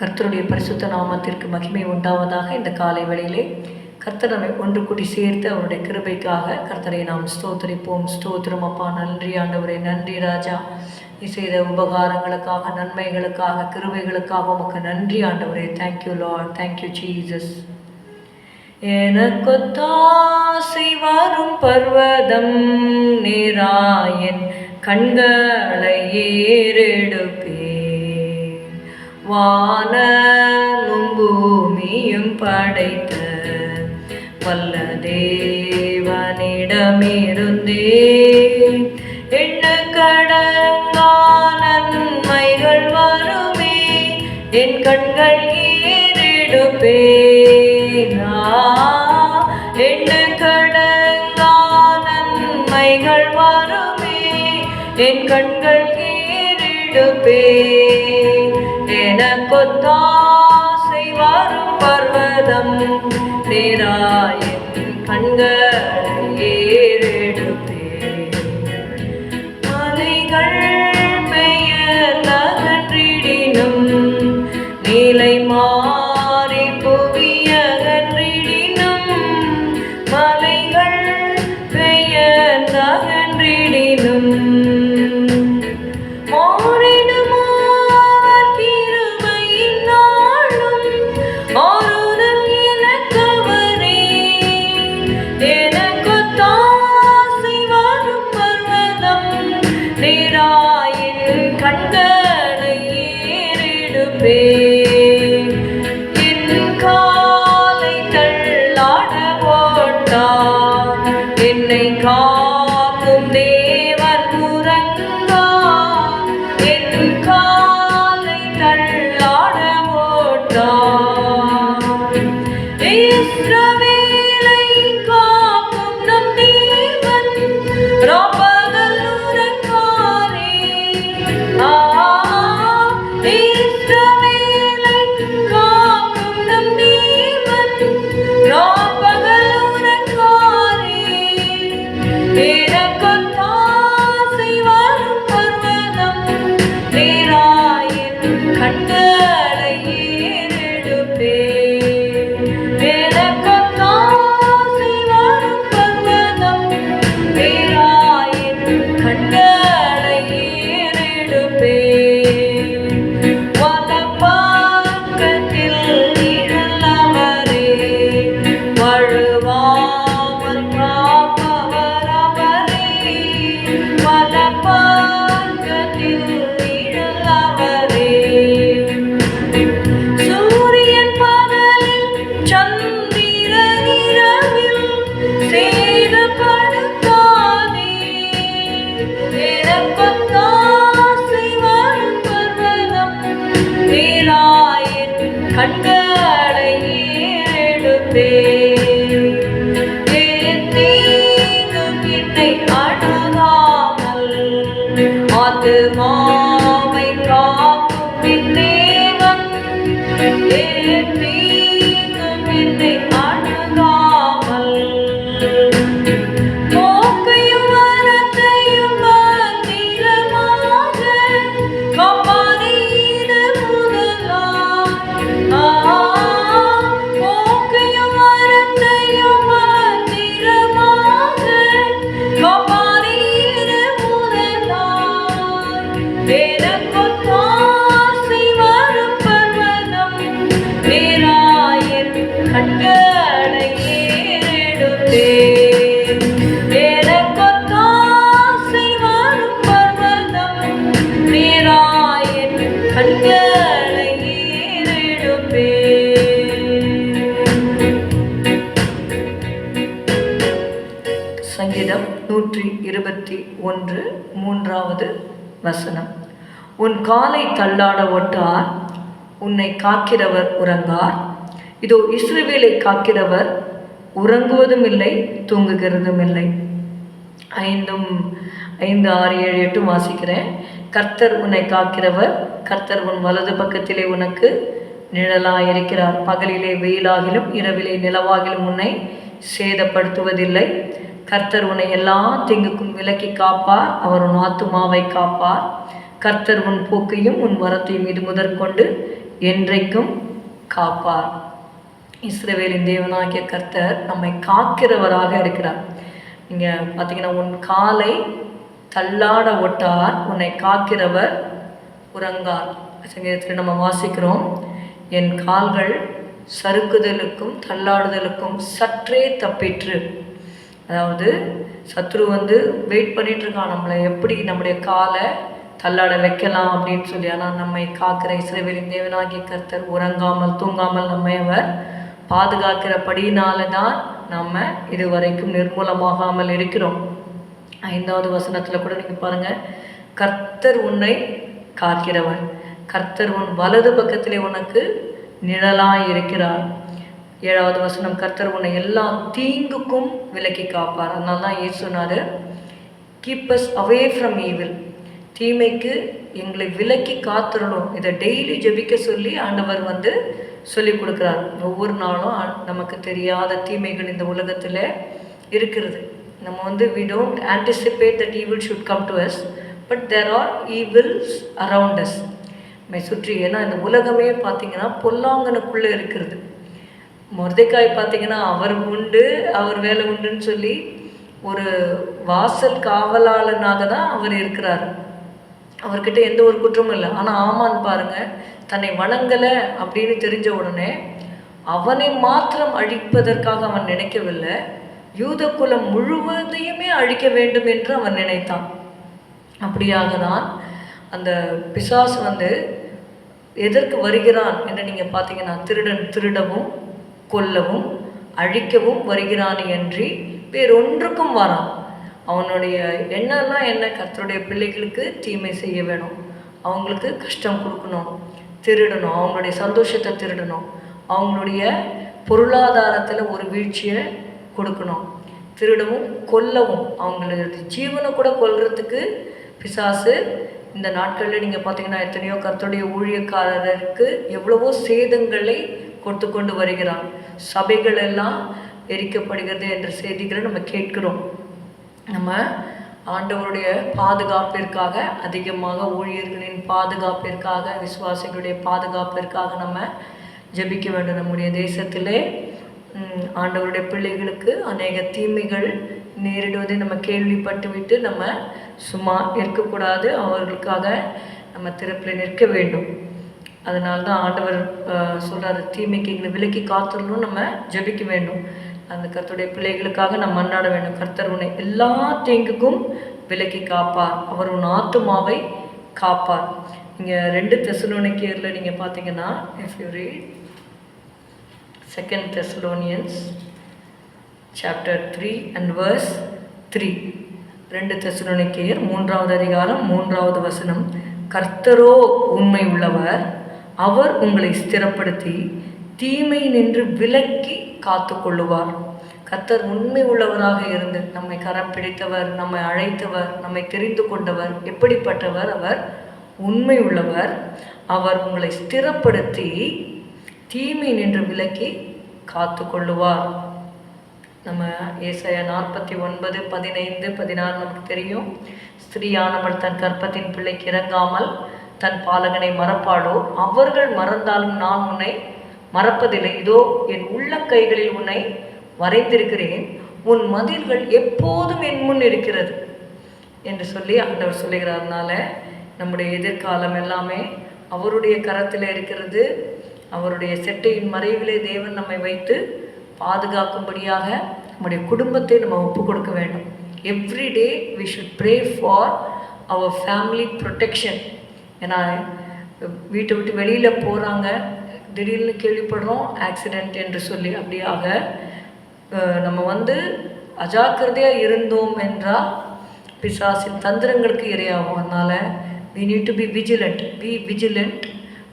கர்த்தருடைய பரிசுத்த நாமத்திற்கு மகிமை உண்டாவதாக இந்த காலை வேளையிலே கர்த்தரை ஒன்று கூட்டி சேர்த்து அவருடைய கிருபைக்காக கர்த்தரை நாம் ஸ்தோத்தரிப்போம். ஸ்தோத்திரம் அப்பா. நன்றி ஆண்டவரே. நன்றி ராஜா. நீ செய்த உபகாரங்களுக்காக நன்மைகளுக்காக கிருபைகளுக்காக உமக்கு நன்றி ஆண்டவரே. Thank you Lord thank you Jesus எனக்கொத்தாசை வரும் பர்வதம் நேராயன் கண்களை ஏறெடுப்பி. வானமும் பூமியும் படைத்த வல்ல தேவனிடமிருந்தே எண்ண கடங்கான நன்மைகள் வருமே என் கண்கள் ஏறிடுப்பே எண்ண கடங்கான நன்மைகள் வருமே என் கண்கள் ஏறிடுப்பே எனக்கொத்தாசை வரும் பர்வதம். நேராயன் கண்களை ஏறெடுப்பேன். மலைகள் பெயர் அகன்றிடினும் நீலை மாறி புவியகன்றிடினும். மலைகள் பெயர் அகன்றிடினும் ஏறெடுப்பேன் நீராயின் கண்களை சங்கீதம் நூற்றி இருபத்தி ஒன்று மூன்றாவது வசனம். உன் காலை தள்ளாட ஒட்டார் உன்னை காக்கிறவர் உறங்கார். இதோ இஸ்ரவேலை காக்கிறவர் உறங்குவதும் இல்லை தூங்குகிறதும் இல்லை ஐந்தும் ஐந்து ஆறு ஏழு எட்டும் வாசிக்கிறேன். கர்த்தர் உன்னை காக்கிறவர். கர்த்தர் உன் வலது பக்கத்திலே உனக்கு நிழலாயிருக்கிறார். பகலிலே வெயிலாகிலும் இரவிலே நிலவாகிலும் உன்னை சேதப்படுத்துவதில்லை. கர்த்தர் உன்னை எல்லா தீங்குக்கும் விலக்கி காப்பார். அவர் உன் ஆத்துமாவை காப்பார். கர்த்தர் உன் போக்கையும் உன் வரத்தையும் இது முதற்கொண்டு என்றைக்கும் காப்பார். இஸ்ரவேலின் தேவனாகிய கர்த்தர் நம்மை காக்கிறவராக இருக்கிறார். நீங்கள் பார்த்தீங்கன்னா உன் காலை தள்ளாட ஒட்டார் உன்னை காக்கிறவர் உறங்கார். சங்கீதத்தில் நம்ம வாசிக்கிறோம் என் கால்கள் சறுக்குதலுக்கும் தள்ளாடுதலுக்கும் சற்றே தப்பிற்று. அதாவது சத்ரு வந்து வெயிட் பண்ணிட்டு இருக்கான் நம்மளை எப்படி நம்முடைய காலை தள்ளாட வைக்கலாம் அப்படின்னு சொல்லி. ஆனால் நம்மை காக்கிற இஸ்ரேவேலின் தேவனாகிய கர்த்தர் உறங்காமல் தூங்காமல் நம்மை அவர் பாதுகாக்கிறபடியினால தான் நம்ம இதுவரைக்கும் நிர்மூலமாகாமல் இருக்கிறோம். ஐந்தாவது வசனத்தில் கூட நீங்கள் பாருங்கள் கர்த்தர் உன்னை காக்கிறவர் கர்த்தர் உன் வலது பக்கத்திலே உனக்கு நிழலாய் இருக்கிறார். ஏழாவது வசனம் கர்த்தர் உன்னை எல்லா தீங்குக்கும் விலக்கி காப்பார். அதனால தான் ஏ சொன்னார் keep us away from evil தீமைக்கு எங்களை விலக்கி காத்துடணும். இதை டெய்லி ஜெபிக்க சொல்லி ஆண்டவர் வந்து சொல்லி கொடுக்குறார். ஒவ்வொரு நாளும் நமக்கு தெரியாத தீமைகள் இந்த உலகத்தில் இருக்கிறது. நம்ம வந்து we don't anticipate that evil should come to us but there are evils around us நம்மை சுற்றி ஏன்னா இந்த உலகமே பார்த்தீங்கன்னா பொல்லாங்கனுக்குள்ளே இருக்கிறது. முருதைக்காய் பார்த்தீங்கன்னா அவர் உண்டு அவர் வேலை உண்டுன்னு சொல்லி ஒரு வாசல் காவலாளனாக தான் அவர் இருக்கிறார். அவர்கிட்ட எந்த ஒரு குற்றமும் இல்லை. ஆனால் ஆமான்னு பாருங்க தன்னை வணங்கலை அப்படின்னு தெரிஞ்ச உடனே அவனை மாத்திரம் அழிப்பதற்காக அவன் நினைக்கவில்லை. யூத குலம் முழுவதையுமே அழிக்க வேண்டும் என்று அவன் நினைத்தான். அப்படியாக தான் அந்த பிசாசு வந்து எதற்கு வருகிறான் என்று நீங்கள் பார்த்தீங்கன்னா திருடன் திருடவும் கொல்லவும் அழிக்கவும் வருகிறான் என்று வேறொன்றுக்கும் வரான். அவனுடைய எண்ணம்லாம் என்ன? கர்த்தருடைய பிள்ளைகளுக்கு தீமை செய்ய வேணும். அவங்களுக்கு கஷ்டம் கொடுக்கணும். திருடணும். அவங்களுடைய சந்தோஷத்தை திருடணும். அவங்களுடைய பொருளாதாரத்தில் ஒரு வீழ்ச்சியை கொடுக்கணும். திருடவும் கொல்லவும். அவங்களுடைய ஜீவனை கூட கொல்றதுக்கு பிசாசு இந்த நாட்களில் நீங்கள் பார்த்தீங்கன்னா எத்தனையோ கர்த்தருடைய ஊழியக்காரருக்கு எவ்வளவோ சேதங்களை கொடுத்து கொண்டு வருகிறான் சபைகள் எல்லாம் எரிக்கப்படுகிறது என்ற செய்திகளை நம்ம கேட்கிறோம். நம்ம ஆண்டவருடைய பாதுகாப்பிற்காக அதிகமாக ஊழியர்களின் பாதுகாப்பிற்காக விசுவாசிகளுடைய பாதுகாப்பிற்காக நம்ம ஜெபிக்க வேண்டும். நம்முடைய தேசத்திலே ஆண்டவருடைய பிள்ளைகளுக்கு அநேக தீமைகள் நேரிடுவதை நம்ம கேள்விப்பட்டு விட்டு நம்ம சும்மா இருக்கக்கூடாது அவர்களுக்காக நம்ம திறப்பில் நிற்க வேண்டும். அதனால தான் ஆண்டவர் அஹ், தீமைக்கு எங்களை விலக்கி காத்துடணும் நம்ம ஜெபிக்க வேண்டும். அந்த கர்த்தருடைய பிள்ளைகளுக்காக நம்ம மன்னாட வேண்டும். கர்த்தர் உன்னை எல்லா தீங்குக்கும் விலக்கி காப்பார். அவர் உன் ஆத்துமாவை காப்பார். இங்கே ரெண்டு தெசலோனிக்கியரில் நீங்கள் பார்த்தீங்கன்னா if you read second Thessalonians chapter three and verse three ரெண்டு தெசலோனிக்கேயர் மூன்றாவது அதிகாரம் மூன்றாவது வசனம். கர்த்தரோ உண்மை உள்ளவர். அவர் உங்களை ஸ்திரப்படுத்தி தீமை நின்று விலக்கி காத்து கொள்ளுவார் கர்த்தர் உண்மை உள்ளவராக இருந்து நம்மை கரம் பிடித்தவர் நம்மை அழைத்தவர் நம்மை தெரிந்து கொண்டவர் எப்படிப்பட்டவர்? அவர் உண்மை உள்ளவர். அவர் உங்களை ஸ்திரப்படுத்தி தீமை நின்று விலக்கி காத்து கொள்ளுவார் நம்ம ஏசாயா நாற்பத்தி ஒன்பது பதினைந்து பதினாறு நமக்கு தெரியும். ஸ்திரீயானவள் தன் கற்பத்தின் பிள்ளைக்கு இறங்காமல் தன் பாலகனை மறப்பாளோ? அவர்கள் மறந்தாலும் நான் உன்னை மறப்பதில்லை. இதோ என் உள்ளங்கைகளில் உன்னை வரைந்திருக்கிறேன். உன் மதில்கள் எப்போதும் என் முன் இருக்கிறது என்று சொல்லி ஆண்டவர் சொல்லுகிறார்னால நம்முடைய எதிர்காலம் எல்லாமே அவருடைய கரத்தில் இருக்கிறது. அவருடைய செட்டையின் மறைவிலே தேவன் நம்மை வைத்து பாதுகாக்கும்படியாக நம்முடைய குடும்பத்தை நம்ம ஒப்பு கொடுக்க வேண்டும். Every day we should pray for our family protection ஏன்னா வீட்டை விட்டு வெளியில் போகிறாங்க திடீர்னு கேள்விப்படுறோம் ஆக்சிடெண்ட் என்று சொல்லி அப்படியாக நம்ம வந்து அஜாக்கிரதையாக இருந்தோம் என்றால் பிசாசின் தந்திரங்களுக்கு இரையாகும். அதனால் we need to be vigilant be vigilant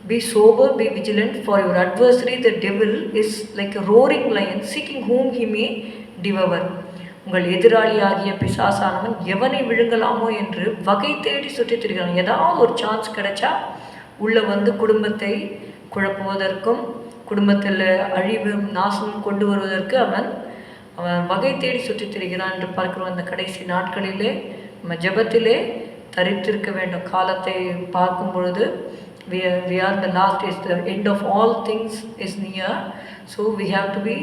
be sober be vigilant for your adversary the devil is like a roaring lion seeking whom he may devour. உங்கள் எதிராளியாகிய பிசாசானவன் எவனை விழுங்கலாமோ என்று வகை தேடி சுற்றித் திரிகிறான் ஏதாவது ஒரு சான்ஸ் கிடைச்சா உள்ளே வந்து குடும்பத்தை குழப்புவதற்கும் குடும்பத்தில் அழிவு நாசம் கொண்டு வருவதற்கு அவன் அவன் வகை தேடி சுற்றித் திரிகிறான் என்று பார்க்கிறோம். அந்த கடைசி நாட்களிலே நம்ம ஜெபத்திலே தரித்திருக்க வேண்டும். காலத்தை பார்க்கும் பொழுது we are, we are the last is the end of all things is near. So we have to be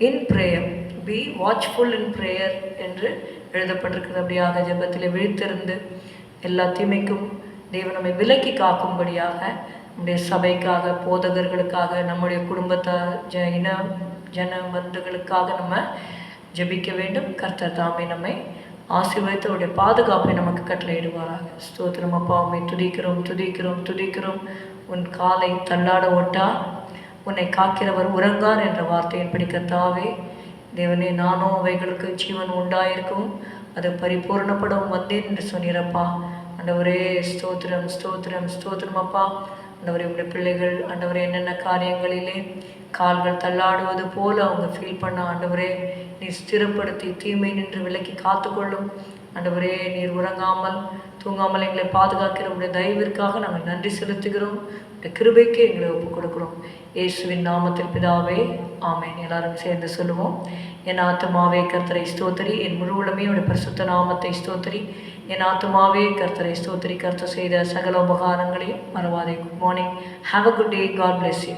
in prayer. Be watchful in prayer என்று எழுதப்பட்டிருக்கிறது. அப்படியாக ஜெபத்தில் விழித்திருந்து எல்லா தீமைக்கும் தேவன் நம்மை விலக்கி காக்கும்படியாக நம்முடைய சபைக்காக போதகர்களுக்காக நம்முடைய குடும்பத்தை ஜ இன ஜன பந்துகளுக்காக நம்ம ஜெபிக்க வேண்டும். கர்த்தர் தாமே நம்மை ஆசீர்வதித்து அவருடைய பாதுகாப்பை நமக்கு கட்டளையிடுவாராக. ஸ்தோத்திரம் அப்பா உண்மை துதிக்கிறோம் துதிக்கிறோம் துதிக்கிறோம். உன் காலை தள்ளாட ஒட்டா உன்னை காக்கிறவர் உறங்கார் என்ற வார்த்தையின்படி கர்த்தாவே தேவனே நானும் அவைகளுக்கு ஜீவன் உண்டாயிருக்கும். அது பரிபூர்ணப்படவும் வந்தேன் என்று சொன்னீரப்பா ஆண்டவரே ஸ்தோத்திரம் ஸ்தோத்திரம் ஸ்தோத்திரம் அப்பா. ஆண்டவரே உடைய பிள்ளைகள் ஆண்டவரே என்னென்ன காரியங்களிலே கால்கள் தள்ளாடுவது போல அவங்க ஃபீல் பண்ண ஆண்டவரே நீர் ஸ்திரப்படுத்தி தீமை நின்று விலக்கி காத்துக்கொள்ளும். ஆண்டவரே நீர் உறங்காமல் தூங்காமல் எங்களை பாதுகாக்கிற உடைய தயவிற்காக நாங்கள் நன்றி செலுத்துகிறோம். உடைய கிருபைக்கு எங்களை ஒப்புக் கொடுக்கிறோம் இயேசுவின் நாமத்தில் பிதாவே ஆமேன். எல்லாரும் சேர்ந்து சொல்லுவோம். என் ஆத்துமாவே கர்த்தரை ஸ்தோத்திரி. என் முழு உலமையோட பரிசுத்த நாமத்தை ஸ்தோத்திரி. என் ஆத்துமாவே கர்த்தரை ஸ்தோத்திரி. கர்த்தர் செய்த சகல உபகாரங்களையும் மறவாதே. Good morning have a good day God bless you